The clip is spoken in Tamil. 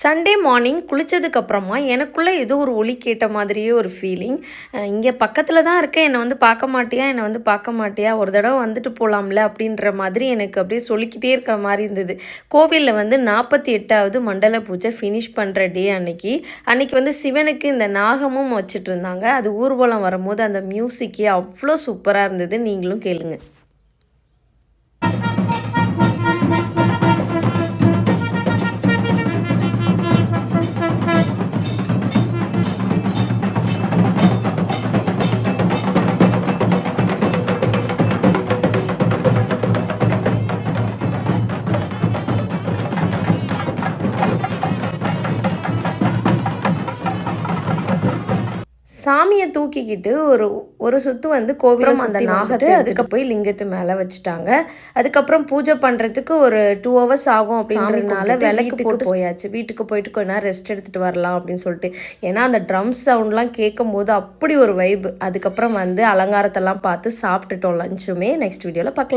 சண்டே மார்னிங் குளித்ததுக்கப்புறமா எனக்குள்ளே ஏதோ ஒரு ஒலி கேட்ட மாதிரியே ஒரு ஃபீலிங் இங்கே பக்கத்தில் தான் இருக்கேன் என்னை வந்து பார்க்க மாட்டியா என்னை வந்து பார்க்க மாட்டியா ஒரு தடவை வந்துட்டு போகலாம்ல அப்படின்ற மாதிரி எனக்கு அப்படியே சொல்லிக்கிட்டே இருக்கிற மாதிரி இருந்தது. கோவிலில் வந்து நாற்பத்தி எட்டாவது மண்டல பூஜை ஃபினிஷ் பண்ணுற டே அன்னைக்கு. அன்னைக்கு வந்து சிவனுக்கு இந்த நாகமும் வச்சுட்டு இருந்தாங்க. அது ஊர்வலம் வரும்போது அந்த மியூசிக்கே அவ்வளோ சூப்பராக இருந்தது. நீங்களும் கேளுங்கள் சாமியை தூக்கிக்கிட்டு ஒரு ஒரு சுத்து வந்து கோபுரம் அந்த நாகத்தை அதுக்கு போய் லிங்கத்து மேலே வச்சுட்டாங்க. அதுக்கப்புறம் பூஜை பண்ணுறதுக்கு ஒரு டூ ஹவர்ஸ் ஆகும் அப்படின்றதுனால விளக்கு போட்டு போயாச்சு. வீட்டுக்கு போயிட்டு கொஞ்ச நேரம் ரெஸ்ட் எடுத்துகிட்டு வரலாம் அப்படின்னு சொல்லிட்டு. ஏன்னா அந்த ட்ரம்ஸ் சவுண்ட்லாம் கேட்கும் போது அப்படி ஒரு வைப் அதுக்கப்புறம் வந்து அலங்காரத்தெல்லாம் பார்த்து சாப்பிட்டுட்டோம் லஞ்சுமே நெக்ஸ்ட் வீடியோவில் பார்க்கலாம்.